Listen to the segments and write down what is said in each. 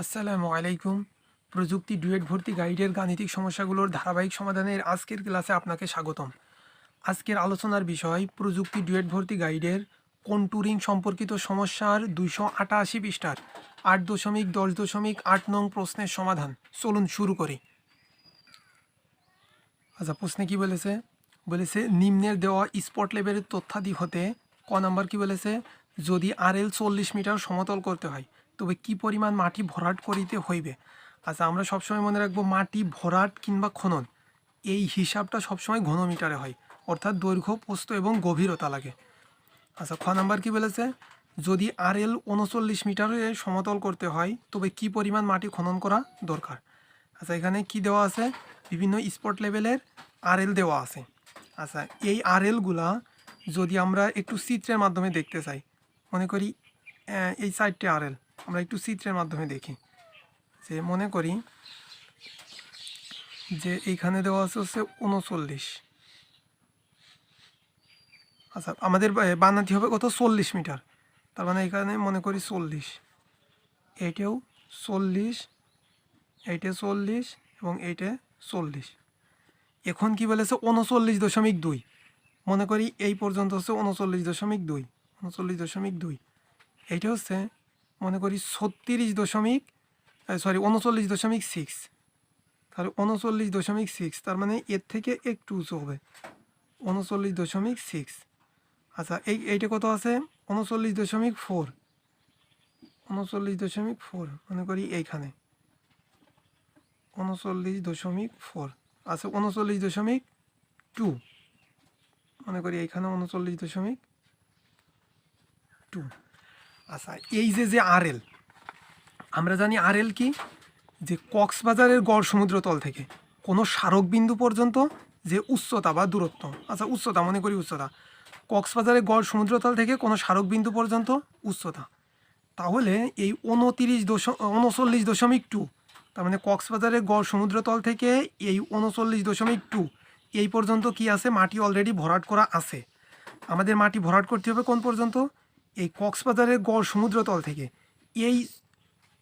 আসসালামু আলাইকুম। প্রযুক্তি ডুয়েট ভর্তি গাইডের গাণিতিক সমস্যাগুলোর ধারাবাহিক সমাধানের আজকের ক্লাসে আপনাকে স্বাগতম। আজকের আলোচনার বিষয়, প্রযুক্তি ডুয়েট ভর্তি গাইডের কন্টুরিং সম্পর্কিত সমস্যার দুইশো আটাশি পৃষ্ঠার আট দশমিক দশ দশমিক আট নং প্রশ্নের সমাধান। চলুন শুরু করি। আচ্ছা প্রশ্নে কি বলেছে? বলেছে, নিম্নের দেওয়া স্পট লেভেলের তথ্যাদি হতে ক নাম্বার কি বলেছে? যদি আর এল চল্লিশ মিটার সমতল করতে হয় তবে কি পরিমাণ মাটি ভরাট করিতে হইবে? আচ্ছা আমরা সবসময় মনে রাখব মাটি ভরাট কিংবা খনন, এই হিসাবটা সবসময় ঘনমিটারে হয়, অর্থাৎ দৈর্ঘ্য, পোস্ত এবং গভীরতা লাগে। আচ্ছা খ নাম্বার কি বলেছে? যদি আর এল উনচল্লিশ মিটারে সমতল করতে হয়, তবে কি পরিমাণ মাটি খনন করা দরকার? আচ্ছা এখানে কি দেওয়া আছে? বিভিন্ন স্পট লেভেলের আর এল দেওয়া আছে। আচ্ছা এই আর এলগুলা যদি আমরা একটু চিত্রের মাধ্যমে দেখতে চাই, মনে করি এই সাইডটি আর এল আমরা একটু চিত্রের মাধ্যমে দেখি। যে মনে করি যে এইখানে দেওয়া আছে হচ্ছে উনচল্লিশ আচ্ছা আমাদের বানাতে হবে কত? চল্লিশ মিটার। তার মানে এখানে মনে করি চল্লিশ। এইটাও চল্লিশ এইটা চল্লিশ এবং এইটা চল্লিশ। এখন কি বলেছে? উনচল্লিশ দশমিক দুই। মনে করি এই পর্যন্ত হচ্ছে উনচল্লিশ দশমিক দুই। উনচল্লিশ দশমিক দুই। এইটা হচ্ছে মনে করি ছত্রিশ দশমিক সরি উনচল্লিশ দশমিক সিক্স তাহলে উনচল্লিশ দশমিক সিক্স তার মানে এর থেকে একটু উঁচু হবে। উনচল্লিশ দশমিক সিক্স আচ্ছা এই, এইটা কত আছে? উনচল্লিশ দশমিক ফোর উনচল্লিশ দশমিক ফোর মনে করি এইখানে। উনচল্লিশ দশমিক ফোর আচ্ছা উনচল্লিশ দশমিক টু মনে করি এইখানে উনচল্লিশ দশমিক টু আচ্ছা এই যে যে আর এল আমরা জানি আর এল কি? যে কক্সবাজারের গড় সমুদ্রতল থেকে। কোনো স্মারক বিন্দু পর্যন্ত যে উচ্চতা বা দূরত্ব। আচ্ছা উচ্চতা, মনে করি উচ্চতা। কক্সবাজারের গড় সমুদ্রতল থেকে কোনো স্মারক বিন্দু পর্যন্ত উচ্চতা। তাহলে এই উনতিরিশ দশ, উনচল্লিশ দশমিক টু, তার মানে কক্সবাজারের গড় সমুদ্রতল থেকে এই উনচল্লিশ দশমিক টু, এই পর্যন্ত কি আছে? মাটি অলরেডি ভরাট করা আছে। আমাদের মাটি ভরাট করতে হবে কোন পর্যন্ত? এই কক্সবাজারের গড় সমুদ্রতল থেকে এই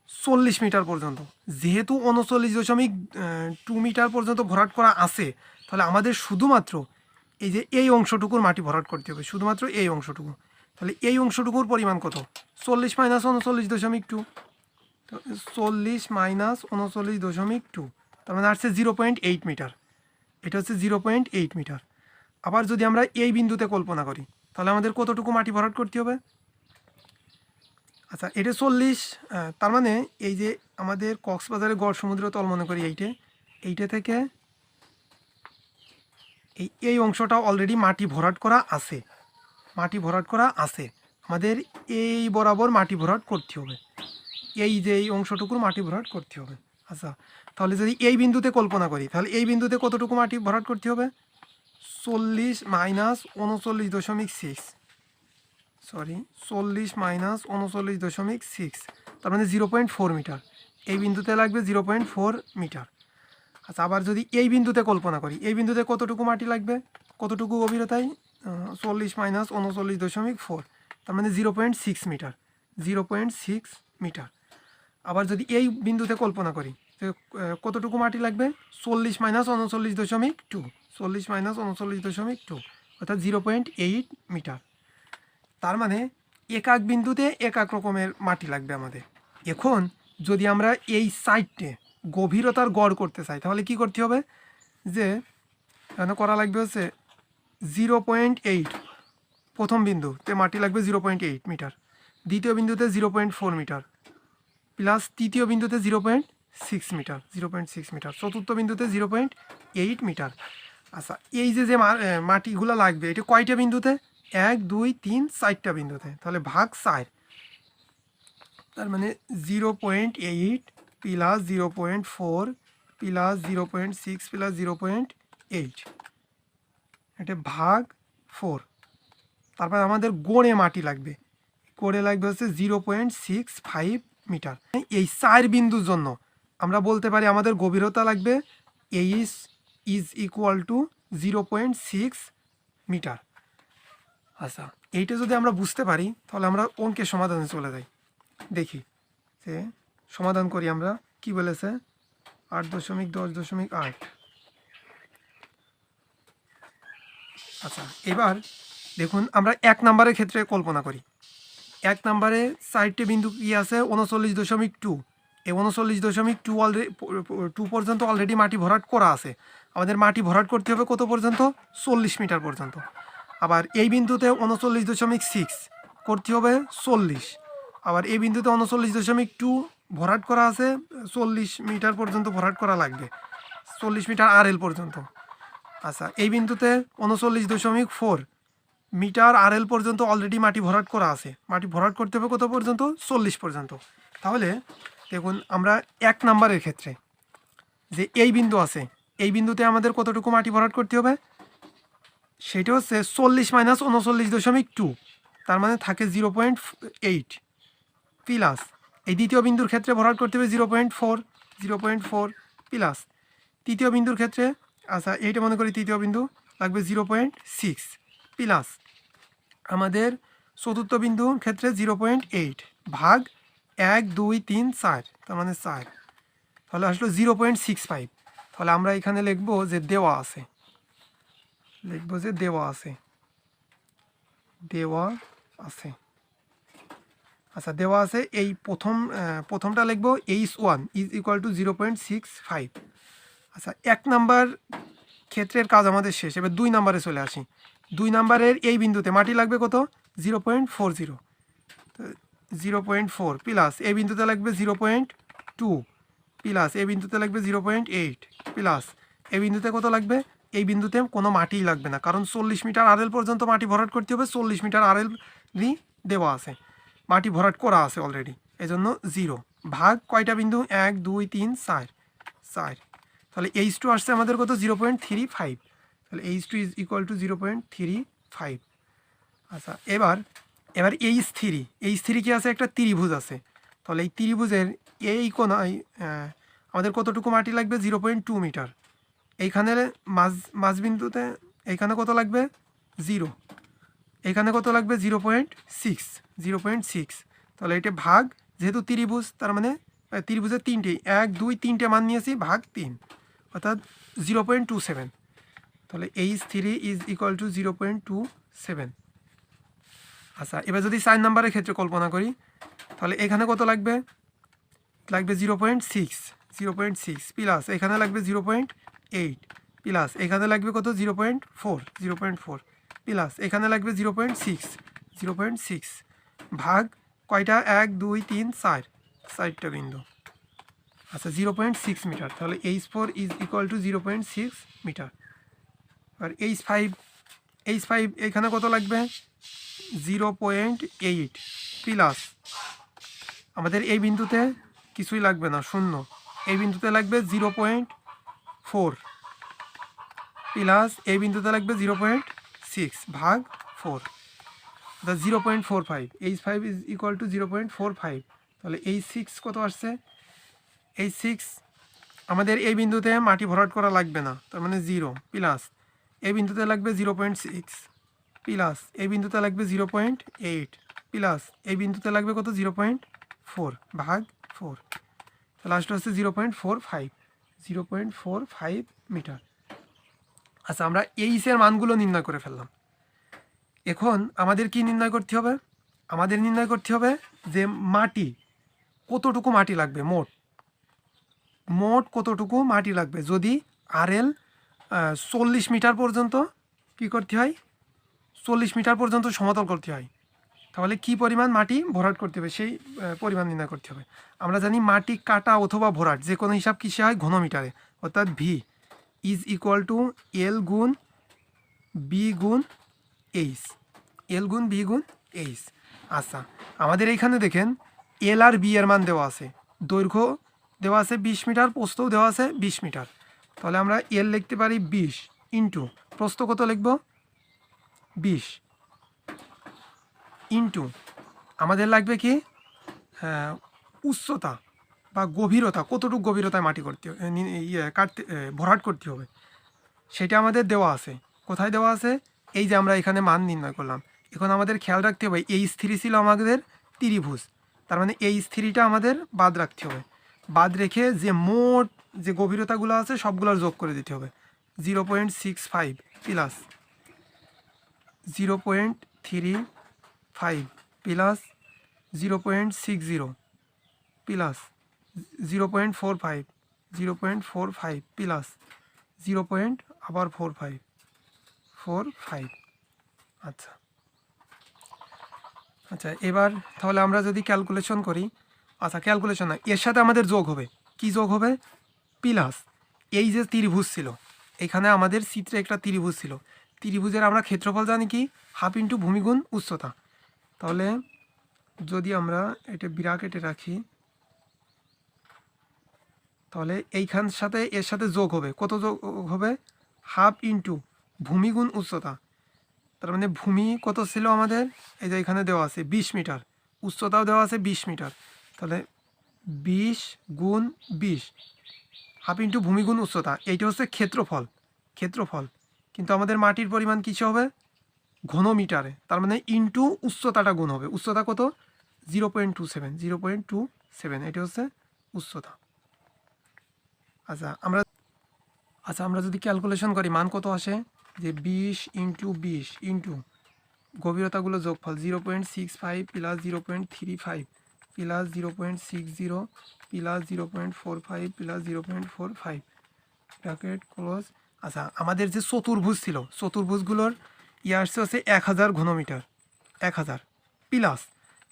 চল্লিশ মিটার পর্যন্ত। যেহেতু উনচল্লিশ দশমিক টু মিটার পর্যন্ত ভরাট করা আছে, তাহলে আমাদের শুধুমাত্র এই যে এই অংশটুকুর মাটি ভরাট করতে হবে, শুধুমাত্র এই অংশটুকু। তাহলে এই অংশটুকুর পরিমাণ কত? চল্লিশ মাইনাস উনচল্লিশ দশমিক টু। চল্লিশ মাইনাস উনচল্লিশ দশমিক টু, তার মানে আসছে জিরো পয়েন্ট এইট মিটার। এটা হচ্ছে জিরো পয়েন্ট এইট মিটার। আবার যদি আমরা এই বিন্দুতে কল্পনা করি, তাহলে আমাদের কতটুকু মাটি ভরাট করতে হবে? আচ্ছা এটা চল্লিশ তার মানে এই যে আমাদের কক্সবাজারের গড় সমুদ্র তল মনে করি এইটে, এইটা থেকে এই এই অংশটা অলরেডি মাটি ভরাট করা আছে। মাটি ভরাট করা আছে। আমাদের এই বরাবর মাটি ভরাট করতে হবে। এই যে এই অংশটুকুর মাটি ভরাট করতে হবে। আচ্ছা তাহলে যদি এই বিন্দুতে কল্পনা করি, তাহলে এই বিন্দুতে কতটুকু মাটি ভরাট করতে হবে? চল্লিশ মাইনাস উনচল্লিশ দশমিক সিক্স সরি, চল্লিশ মাইনাস উনচল্লিশ দশমিক সিক্স তার মানে জিরো পয়েন্ট ফোর মিটার। এই বিন্দুতে লাগবে জিরো পয়েন্ট ফোর মিটার। আচ্ছা আবার যদি এই বিন্দুতে কল্পনা করি, এই বিন্দুতে কতটুকু মাটি লাগবে? কতটুকু গভীরতায়? চল্লিশ মাইনাস উনচল্লিশ দশমিক ফোর তার মানে zero point six metre. Zero point six metre. আবার যদি এই বিন্দুতে কল্পনা করি কতটুকু মাটি লাগবে? চল্লিশ মাইনাস উনচল্লিশ দশমিক টু চল্লিশ মাইনাস উনচল্লিশ দশমিক টু অর্থাৎ জিরো পয়েন্ট এইট মিটার। তার মানে একাক বিন্দুতে একাক রকমের মাটি লাগবে আমাদের। এখন যদি আমরা এই সাইডটে গভীরতার গড় করতে চাই, তাহলে কি করতে হবে? যে এখানে করা লাগবে হচ্ছে জিরো পয়েন্ট এইট প্রথম বিন্দুতে মাটি লাগবে জিরো পয়েন্ট এইট মিটার, দ্বিতীয় বিন্দুতে zero point four metre plus তৃতীয় বিন্দুতে zero point six metre zero point six metre, চতুর্থ বিন্দুতে জিরো পয়েন্ট এইট মিটার। আচ্ছা এই যে যে মাটিগুলো লাগবে, এটা কয়টা বিন্দুতে? এক, দুই, তিন চারটা বিন্দুতে তাহলে ভাগ চার। তার মানে zero point eight plus zero point four plus zero point six plus zero point eight. এটা ভাগ ফোর। তারপর আমাদের গোড়ে মাটি লাগবে। গোড়ে লাগবে হচ্ছে zero point six five metre. এই চার বিন্দুর জন্য আমরা বলতে পারি আমাদের গভীরতা লাগবে H is equal to zero point six metre. আচ্ছা এইটা যদি আমরা বুঝতে পারি, তাহলে আমরা অঙ্কের সমাধানে চলে যাই। দেখি যে সমাধান করি আমরা, কি বলেছে? আট দশমিক দশ দশমিক আট। আচ্ছা এবার দেখুন, আমরা এক নাম্বারের ক্ষেত্রে কল্পনা করি। এক নাম্বারে চারটে বিন্দু কি আছে? উনচল্লিশ দশমিক টু। এই উনচল্লিশ দশমিক টু অলরেডি টু পর্যন্ত অলরেডি মাটি ভরাট করা আছে। আমাদের মাটি ভরাট করতে হবে কত পর্যন্ত? চল্লিশ মিটার পর্যন্ত। আবার এই বিন্দুতে উনচল্লিশ দশমিক সিক্স করতে হবে চল্লিশ। আবার এই বিন্দুতে উনচল্লিশ দশমিক টু ভরাট করা আছে, চল্লিশ মিটার পর্যন্ত ভরাট করা লাগবে, চল্লিশ মিটার আর এল পর্যন্ত। আচ্ছা এই বিন্দুতে উনচল্লিশ দশমিক ফোর মিটার আর এল পর্যন্ত অলরেডি মাটি ভরাট করা আছে। মাটি ভরাট করতে হবে কত পর্যন্ত? চল্লিশ পর্যন্ত। তাহলে দেখুন, আমরা এক নাম্বারের ক্ষেত্রে যে এই বিন্দু আছে, এই বিন্দুতে আমাদের কতটুকু মাটি ভরাট করতে হবে? সেটা হচ্ছে চল্লিশ মাইনাস উনচল্লিশ দশমিক টু তার মানে থাকে জিরো পয়েন্ট এইট প্লাস এই দ্বিতীয় বিন্দুর ক্ষেত্রে ভরাট করতে হবে zero point four zero point four plus তৃতীয় বিন্দুর ক্ষেত্রে আচ্ছা এইটা মনে করি তৃতীয় বিন্দু, লাগবে জিরো পয়েন্ট সিক্স প্লাস আমাদের চতুর্থ বিন্দুর ক্ষেত্রে জিরো পয়েন্ট এইট ভাগ এক, দুই, তিন, চার, তার মানে চার। তাহলে আসলো জিরো পয়েন্ট সিক্স ফাইভ তাহলে আমরা এখানে লিখব যে দেওয়া আছে। লিখব যে দেওয়া আছে। দেওয়া আছে। আচ্ছা দেওয়া আছে এই প্রথম প্রথমটা লিখব H one is equal to zero point six five. আচ্ছা এক নাম্বার ক্ষেত্রের কাজ আমাদের শেষ। এবার দুই নাম্বারে চলে আসি। দুই নাম্বারের এই বিন্দুতে মাটি লাগবে কত? Zero point four zero. Zero point four plus এই বিন্দুতে লাগবে জিরো পয়েন্ট টু। প্লাস এই বিন্দুতে লাগবে জিরো পয়েন্ট এইট। প্লাস এই বিন্দুতে কত লাগবে? এই বিন্দুতে কোনো মাটিই লাগবে না। কারণ চল্লিশ মিটার আরএল পর্যন্ত মাটি ভরাট করতে হবে, চল্লিশ মিটার আরএল দেওয়া আছে। মাটি ভরাট করা আছে অলরেডি এজন্য জিরো ভাগ কয়টা বিন্দু? এক, দুই, তিন, চার। চার। তাহলে এইচ টু আসছে আমাদের কত? জিরো পয়েন্ট থ্রি ফাইভ তাহলে H two is equal to zero point three five আচ্ছা এবার এবার এইচ থ্রি এইচ থ্রি কি আছে? একটা ত্রিভুজ আছে। তাহলে এই ত্রিভুজের এই কোনায় আমাদের কতটুকু মাটি লাগবে? জিরো পয়েন্ট টু মিটার এইখানে মাঝ, মাঝবিন্দুতে এইখানে কত লাগবে? জিরো। এখানে কত লাগবে? Zero point six. Zero point six. তাহলে এটা ভাগ, যেহেতু ত্রিভুজ, তার মানে ত্রিভুজের তিনটে এক, দুই, তিনটে মান নিয়েছি, ভাগ তিন। অর্থাৎ জিরো পয়েন্ট টু সেভেন। তাহলে H three is equal to zero point two seven. আচ্ছা এবার যদি চার নাম্বারের ক্ষেত্রে কল্পনা করি, তাহলে এখানে কত লাগবে? লাগবে zero point six. Zero point six plus এখানে লাগবে জিরো পয়েন্ট এইট প্লাস, এখানে লাগবে কত? Zero point four, zero point four plus, এখানে লাগবে zero point six, zero point six ভাগ কয়টা? এক, দুই, তিন, চার, চারটা বিন্দু। আচ্ছা জিরো পয়েন্ট সিক্স মিটার, তাহলে H four is equal to zero point six metre. R H five H five এখানে কত লাগবে? জিরো পয়েন্ট এইট প্লাস, আমাদের এই বিন্দুতে কিছুই লাগবে না, শূন্য। এই বিন্দুতে লাগবে জিরো পয়েন্ট ফোর। প্লাস এই বিন্দুতে লাগবে জিরো পয়েন্ট সিক্স ভাগ four. The zero point four five, H five is equal to zero point four five. তাহলে এই সিক্স কত আসছে? এই সিক্স আমাদের এই বিন্দুতে মাটি ভরাট করা লাগবে না, তার মানে জিরো। প্লাস এই বিন্দুতে লাগবে জিরো পয়েন্ট সিক্স। প্লাস এই বিন্দুতে লাগবে জিরো পয়েন্ট এইট। প্লাস এই বিন্দুতে লাগবে কত? জিরো পয়েন্ট ফোর ভাগ ফোর। লাস্ট হচ্ছে zero point four five. Zero point four five metre. আচ্ছা আমরা এইচের মানগুলো নির্ণয় করে ফেললাম। এখন আমাদের কি নির্ণয় করতে হবে? আমাদের নির্ণয় করতে হবে যে মাটি, কতটুকু মাটি লাগবে? মোট। মোট কতটুকু মাটি লাগবে? যদি আরএল চল্লিশ মিটার পর্যন্ত কি করতে হয়? চল্লিশ মিটার পর্যন্ত সমতল করতে হয়। তাহলে কি পরিমাণ মাটি ভরাট করতে হবে? সেই পরিমাণ নির্ণয় করতে হবে। আমরা জানি মাটি কাটা অথবা ভরাট, যে কোনো হিসাব কিসে হয়? ঘনমিটারে। অর্থাৎ V is equal to L গুণ বি গুণ এইচ এল গুণ বি গুণ এইচ আচ্ছা আমাদের এইখানে দেখেন এল আর বি এর মান দেওয়া আছে। দৈর্ঘ্য দেওয়া আছে বিশ মিটার, প্রস্থও দেওয়া আছে বিশ মিটার। তাহলে আমরা এল লিখতে পারি বিশ ইন্টু, প্রস্থ কত লিখব? বিশ। ইন্টু আমাদের লাগবে কি? উচ্চতা বা গভীরতা, কতটুকু গভীরতায় মাটি করতে ইয়ে কাটতে ভরাট করতে হবে। সেটা আমাদের দেওয়া আছে। কোথায় দেওয়া আছে? এই যে আমরা এখানে মান নির্ণয় করলাম। এখন আমাদের খেয়াল রাখতে হবে, এই স্থির ছিল আমাদের ত্রিভুজ। তার মানে এই থ্রিটা আমাদের বাদ রাখতে হবে। বাদ রেখে যে মোট যে গভীরতাগুলো আছে, সবগুলোর যোগ করে দিতে হবে। Zero point six five plus zero point three five plus zero point six zero plus zero point four five zero point four five plus zero point আবার ফোর ফাইভ ফোর ফাইভ আচ্ছা। আচ্ছা এবার তাহলে আমরা যদি ক্যালকুলেশন করি আচ্ছা calculation না, এর সাথে আমাদের যোগ হবে। কি যোগ হবে? প্লাস এই যে ত্রিভুজ ছিল, এখানে আমাদের চিত্রে একটা ত্রিভুজ ছিল। ত্রিভুজের আমরা ক্ষেত্রফল জানি কি? হাফ ইন্টু ভূমিগুণ উচ্চতা। তাহলে যদি আমরা এটা বিরাকেটে রাখি, তাহলে এইখান সাথে এর সাথে যোগ হবে। কত যোগ হবে? হাফ ইন্টু ভূমিগুণ উচ্চতা। তার মানে ভূমি কত ছিল আমাদের? এই যে এখানে দেওয়া আছে বিশ মিটার। উচ্চতাও দেওয়া আছে বিশ মিটার। তাহলে বিশ গুণ বিশ, হাফ ইন্টু ভূমিগুণ উচ্চতা। এইটা হচ্ছে ক্ষেত্রফল। ক্ষেত্রফল। কিন্তু আমাদের মাটির পরিমাণ কিছু হবে? ঘন মিটারে তার মানে ইন্টু উচ্চতাটা গুণ হবে। উচ্চতা কত? Zero point two seven zero point two seven এটা হচ্ছে উচ্চতা। আচ্ছা আমরা আচ্ছা আমরা যদি ক্যালকুলেশন করি, মান কত আসে? যে বিশ ইন্টু বিশ ইন্টু গভীরতাগুলো যোগফল zero point six five plus zero point three five plus zero point six zero plus zero point four five plus zero point four five bracket close আচ্ছা আমাদের যে চতুর্ভুজ ছিল, চতুর্ভুজগুলোর ইয়ে আসছে হচ্ছে এক হাজার ঘনমিটার। এক হাজার। প্লাস,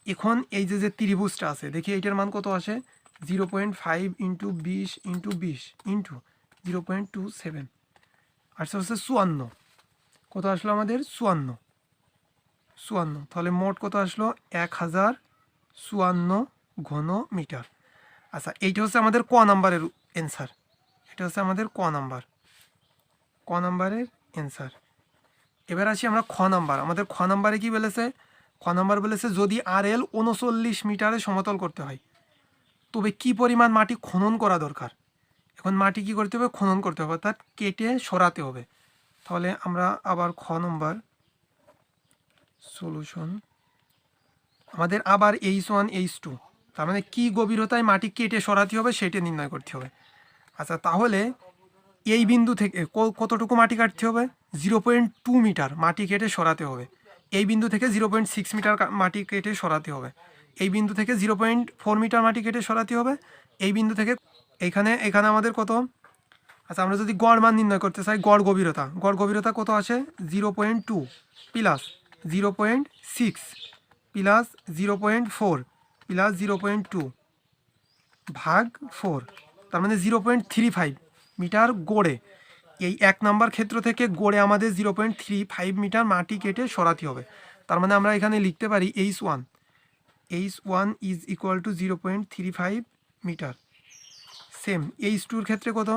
এখন এই যে যে ত্রিভুজটা আছে, দেখি এইটার মান কত আসে? জিরো পয়েন্ট ফাইভ ইন্টু বিশ ইন্টু বিশ into zero point two seven. আসছে হচ্ছে চুয়ান্ন। কত আসলো আমাদের? চুয়ান্ন। চুয়ান্ন। তাহলে মোট কত আসলো? এক হাজার চুয়ান্ন ঘন মিটার আচ্ছা এইটা হচ্ছে আমাদের ক নাম্বারের অ্যান্সার এটা হচ্ছে আমাদের ক নাম্বার। ক নাম্বারের অ্যান্সার এবার আসি আমরা খ নাম্বার। আমাদের খ নাম্বারে কি বলেছে? খ নাম্বার বলেছে, যদি আর এল উনচল্লিশ মিটারে সমতল করতে হয়, তবে কি পরিমাণ মাটি খনন করা দরকার? এখন মাটি কি করতে হবে? খনন করতে হবে, অর্থাৎ কেটে সরাতে হবে। তাহলে আমরা আবার খ নম্বর সলিউশন আমাদের আবার এইচ ওয়ান এইচ টু তার মানে কী গভীরতায় মাটি কেটে সরাতে হবে সেটা নির্ণয় করতে হবে। আচ্ছা তাহলে এই বিন্দু থেকে কতটুকু মাটি কাটতে হবে? জিরো পয়েন্ট টু মিটার মাটি কেটে সরাতে হবে। এই বিন্দু থেকে জিরো পয়েন্ট সিক্স মিটার মাটি কেটে সরাতে হবে। এই বিন্দু থেকে জিরো পয়েন্ট ফোর মিটার মাটি কেটে সরাতে হবে। এই বিন্দু থেকে এখানে এখানে আমাদের কত? আচ্ছা আমরা যদি গড় মান নির্ণয় করতে চাই, গড় গভীরতা। গড় গভীরতা কত আসে zero point two plus zero point six plus zero point four plus zero point two ভাগ ফোর। তার মানে zero point three five metre গড়ে। এই এক নাম্বার ক্ষেত্র থেকে গড়ে আমাদের zero point three five metre মাটি কেটে সরাতে হবে। তার মানে আমরা এখানে লিখতে পারি H one H one is equal to zero point three five metre same H টুর ক্ষেত্রে কত?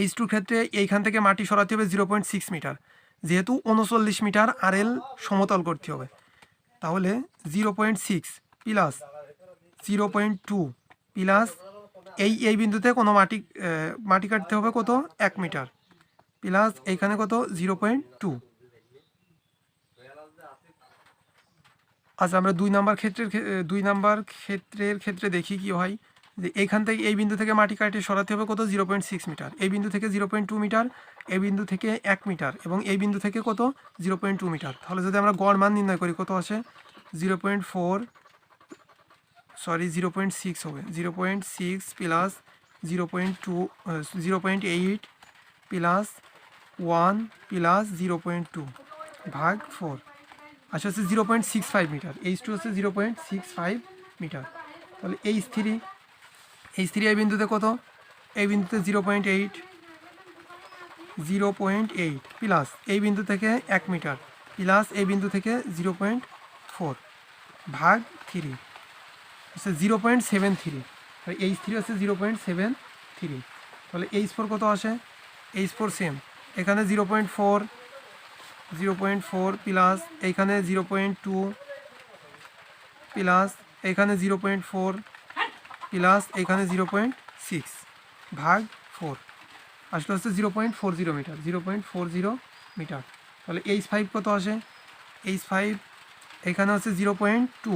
এইচ টুর ক্ষেত্রে এইখান থেকে মাটি সরাতে হবে জিরো পয়েন্ট সিক্স মিটার যেহেতু উনচল্লিশ মিটার আর এল সমতল করতে হবে। তাহলে zero point six plus zero point two plus এই এই বিন্দুতে কোনো মাটি মাটি কাটতে হবে কত? এক মিটার। প্লাস এইখানে কত? Zero point two. আচ্ছা আমরা দুই নাম্বার ক্ষেত্রের ক্ষে- দুই নাম্বার ক্ষেত্রের ক্ষেত্রে দেখি কি হয়। যে এইখান থেকে এই বিন্দু থেকে মাটি কাটে সরাতে হবে কত? Zero point six metre. এই বিন্দু থেকে জিরো পয়েন্ট টু মিটার, এই বিন্দু থেকে এক মিটার এবং এই বিন্দু থেকে কত? Zero point two metre. তাহলে যদি আমরা গড় মান নির্ণয় করি, কত আসে? Zero point four sorry zero point six হবে zero point six plus zero point two zero point eight plus one plus zero point two ভাগ ফোর আচ্ছা হচ্ছে zero point six five metre H two হচ্ছে zero point six five metre তাহলে H three H three এই বিন্দুতে কত এই বিন্দুতে zero point eight zero point eight plus এই বিন্দু থেকে এক মিটার প্লাস এই বিন্দু থেকে জিরো পয়েন্ট ফোর ভাগ থ্রি হচ্ছে জিরো পয়েন্ট সেভেন থ্রি আর এইচ থ্রি হচ্ছে জিরো পয়েন্ট সেভেন থ্রি তাহলে এইচ ফোর কত আসে এইচ ফোর সেম এখানে zero point four zero point four plus এইখানে জিরো পয়েন্ট টু প্লাস এখানে জিরো পয়েন্ট ফোর প্লাস এখানে জিরো পয়েন্ট সিক্স ভাগ ফোর আসলে হচ্ছে zero point four zero metre zero point four zero metre তাহলে H five কত আসে H five এখানে হচ্ছে zero point two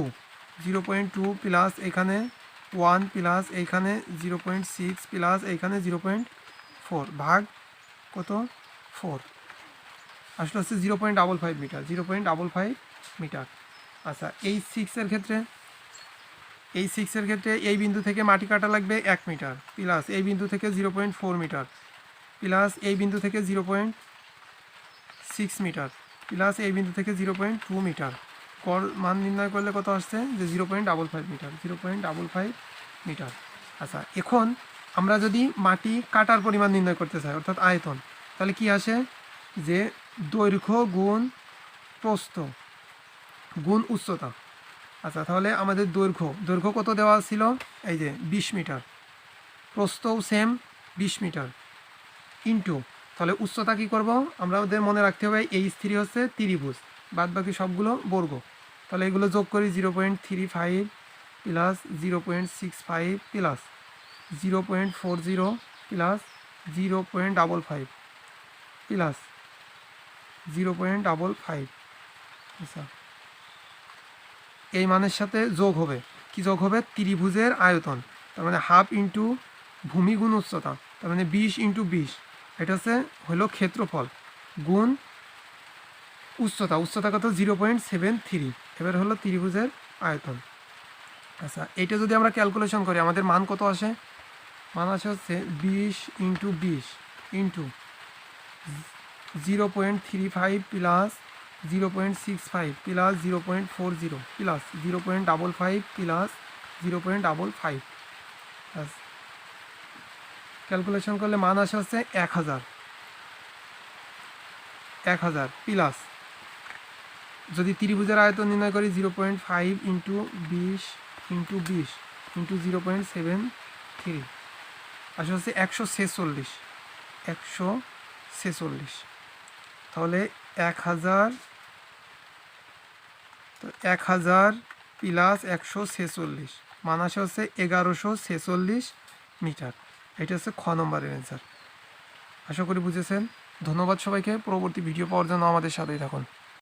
zero point two plus এখানে ওয়ান প্লাস এইখানে জিরো পয়েন্ট সিক্স প্লাস এইখানে জিরো পয়েন্ট ফোর ভাগ কত? ফোর আসলে হচ্ছে zero point double five metre zero point double five metre. আচ্ছা এই সিক্সের ক্ষেত্রে, এই সিক্সের ক্ষেত্রে এই বিন্দু থেকে মাটি কাটা লাগবে এক মিটার প্লাস এই বিন্দু থেকে zero point four metre plus এই বিন্দু থেকে zero point six metre plus এই বিন্দু থেকে জিরো পয়েন্ট টু মিটার। কর, মান নির্ণয় করলে কত আসছে? যে zero point double five metre, zero point double five metre. আচ্ছা এখন আমরা যদি মাটি কাটার পরিমাণ নির্ণয় করতে চাই, অর্থাৎ আয়তন, তাহলে কি আসে? যে দৈর্ঘ্য গুণ প্রস্থ গুণ উচ্চতা। আচ্ছা তাহলে আমাদের দৈর্ঘ্য দৈর্ঘ্য কত দেওয়া ছিল? এই যে বিশ মিটার। প্রস্থও সেম বিশ মিটার। ইন্টু, তাহলে উচ্চতা কি করব? আমরা ওদের মনে রাখতে হবে এই স্ত্রী হচ্ছে ত্রিভুজ। বাদ বাকি সবগুলো বর্গ। তাহলে এগুলো যোগ করি zero point three five plus zero point six five plus zero point four zero plus zero point double five plus zero point double five আচ্ছা এই মানের সাথে যোগ হবে। কি যোগ হবে? ত্রিভুজের আয়তন। তার মানে হাফ ইন্টু ভূমি গুণ উচ্চতা। তার মানে বিশ ইন্টু বিশ। এটা হচ্ছে হলো ক্ষেত্রফল। গুণ উচ্চতা উচ্চতা কত? জিরো পয়েন্ট সেভেন থ্রি এবার হলো ত্রিভুজের আয়তন। আচ্ছা এটা যদি আমরা ক্যালকুলেশন করি, আমাদের মান কত আসে? মান আসে হচ্ছে বিশ ইন্টু বিশ into zero point three five plus zero point six five plus zero point four zero plus zero point double five plus zero point double five calculation করলে মান আসে হচ্ছে এক হাজার। এক হাজার প্লাস যদি ত্রিভুজের আয়তন নির্ণয় করি জিরো পয়েন্ট ফাইভ ইন্টু বিশ ইন্টু বিশ into zero point seven three. আসলে হচ্ছে একশো ছেচল্লিশ একশো ছেচল্লিশ। তাহলে এক হাজার, তো এক হাজার প্লাস একশো ছেচল্লিশ, মান আসে হচ্ছে এগারোশো ছেচল্লিশ মিটার। এটা হচ্ছে খ নম্বরের অ্যান্সার আশা করি বুঝেছেন। ধন্যবাদ সবাইকে। পরবর্তী ভিডিও পাওয়ার জন্য আমাদের সাথেই থাকুন।